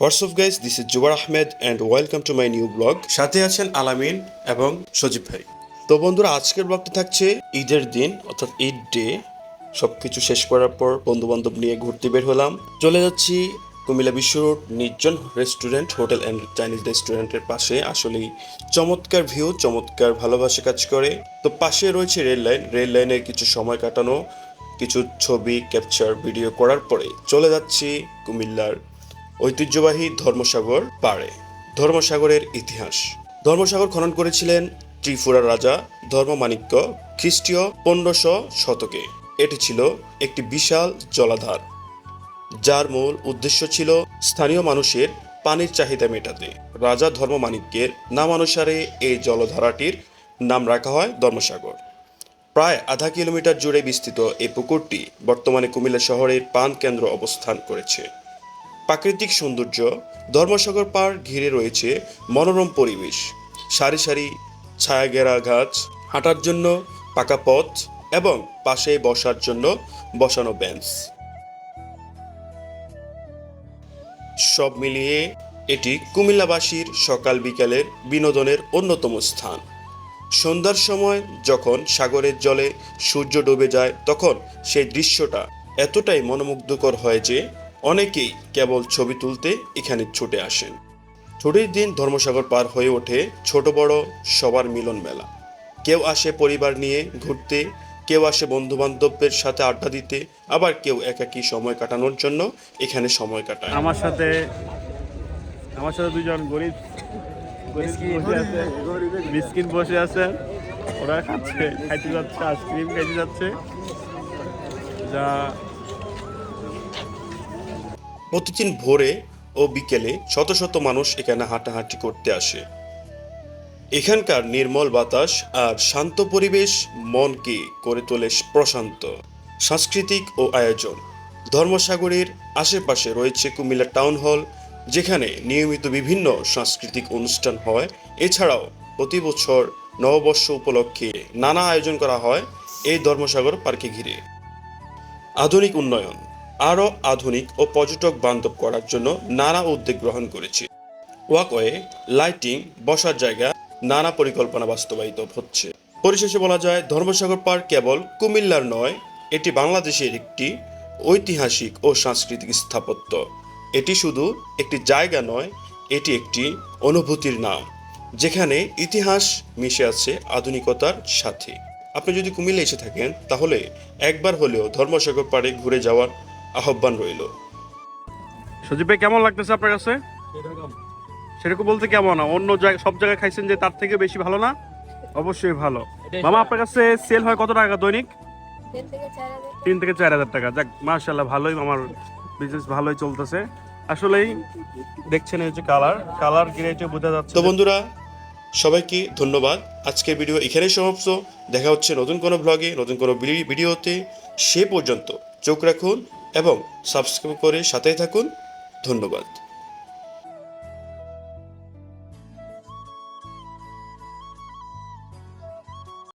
What's up guys this is Zubair Ahmed and welcome to my new blog সাথে আছেন আলামিন এবং সজীব ভাই। তো বন্ধুরা আজকের ব্লগটি থাকছে ঈদের দিন অর্থাৎ ঈদ ডে। সব কিছু শেষ করার পর বন্ধু বান্ধব নিয়ে ঘুরতে বের হলাম। চলে যাচ্ছি কুমিল্লা বিশ্ব রোড নির্জন রেস্টুরেন্ট হোটেল অ্যান্ড চাইনিজ রেস্টুরেন্টের পাশে। আসলেই চমৎকার ভিউ চমৎকার ভালোবাসা কাজ করে। তো পাশে রয়েছে রেল লাইন রেল লাইনে কিছু সময় কাটানো কিছু ছবি ক্যাপচার ভিডিও করার পরে চলে যাচ্ছি কুমিল্লার ঐতিহ্যবাহী ধর্মসাগর পাড়ে। ধর্মসাগরের ইতিহাস। ধর্মসাগর খনন করেছিলেন ত্রিপুরার রাজা ধর্মমাণিক্য খ্রিস্টীয় পনেরোশো শতকে। এটি ছিল একটি বিশাল জলাধার, যার মূল উদ্দেশ্য ছিল স্থানীয় মানুষের পানির চাহিদা মেটাতে। রাজা ধর্মমাণিক্যের নামানুসারে এই জলধারাটির নাম রাখা হয় ধর্মসাগর। প্রায় আধা কিলোমিটার জুড়ে বিস্তৃত এই পুকুরটি বর্তমানে কুমিল্লা শহরের পান কেন্দ্র অবস্থান করেছে। প্রাকৃতিক সৌন্দর্য, ধর্মসাগর পার ঘিরে রয়েছে মনোরম পরিবেশ। সারি সারি ছায়াঘেরা গাছ, হাঁটার জন্য পাকা পথ এবং পাশে বসার জন্য বসানো বেঞ্চ। সব মিলিয়ে এটি কুমিল্লাবাসীর সকাল বিকালের বিনোদনের অন্যতম স্থান। সন্ধ্যার সময় যখন সাগরের জলে সূর্য ডুবে যায়, তখন সেই দৃশ্যটা এতটাই মনোমুগ্ধকর হয় যে অনেকেই কেবল ছবি তুলতে এখানে ছুটে আসেন। ছুটির দিন ধর্মসাগর পার হয়ে ওঠে ছোট বড় সবার মিলন মেলা। কেউ আসে পরিবার নিয়ে ঘুরতে কেউ আসে বন্ধু বান্ধবের সাথে আড্ডা দিতে আবার কেউ একাকী সময় কাটানোর জন্য এখানে সময় কাটায়। আমার সাথে আমার সাথে দুজন গরিব আছে। বসে আছে। ওরা খাচ্ছে খাইতে যাচ্ছে আইসক্রিম খাইতে যাচ্ছে। যা প্রতিদিন ভোরে ও বিকেলে শত শত মানুষ এখানে হাঁটাহাঁটি করতে আসে। এখানকার নির্মল বাতাস আর শান্ত পরিবেশ মনকে করে তোলে প্রশান্ত। সাংস্কৃতিক ও আয়োজন। ধর্মসাগরের আশেপাশে রয়েছে কুমিল্লা টাউন হল, যেখানে নিয়মিত বিভিন্ন সাংস্কৃতিক অনুষ্ঠান হয়। এছাড়াও প্রতি বছর নববর্ষ উপলক্ষে নানা আয়োজন করা হয় এই ধর্মসাগর পার্কে ঘিরে। আধুনিক উন্নয়ন। আরও আধুনিক ও পর্যটক বান্ধব করার জন্য নানা উদ্যোগ গ্রহণ করেছে। ওয়াকওয়ে, লাইটিং, বসার জায়গা নানা পরিকল্পনা বাস্তবায়িত হচ্ছে। পরিশেষে বলা যায়, ধর্মসাগর পার্ক কেবল কুমিল্লার নয়, এটি বাংলাদেশের একটি ঐতিহাসিক ও সাংস্কৃতিক স্থাপত্য। এটি শুধু একটি জায়গা নয়, এটি একটি অনুভূতির নাম, যেখানে ইতিহাস মিশে আছে আধুনিকতার সাথে। আপনি যদি কুমিল্লা এসে থাকেন, তাহলে একবার হলেও ধর্মসাগর পাড়ে ঘুরে যাওয়ার আহ্বান রইল। সজীব ভাই কেমন লাগতেছে আপনার কাছে? সেরকম। বলতে কেমন? অন্য জায়গায় সব জায়গায় খাইছেন যে তার থেকে বেশি ভালো না? অবশ্যই ভালো। মামা আপনার কাছে সেল হয় কত টাকা দৈনিক? তিন থেকে চার হাজার টাকা। যাক মার্শাল্লাহ ভালোই আমার বিজনেস ভালোই চলতেছে। আসলেই দেখছেন এই যে কালার কালার গ্রেটে বোঝা যাচ্ছে তো বন্ধুরা সবাইকে ধন্যবাদ। আজকের ভিডিও এখানেই সমাপ্ত। দেখা হচ্ছে নতুন কোনো ব্লগে নতুন কোনো ভিডি- ভিডিওতে সে পর্যন্ত চোখ রাখুন এবং সাবস্ক্রাইব করে সাথেই থাকুন। ধন্যবাদ।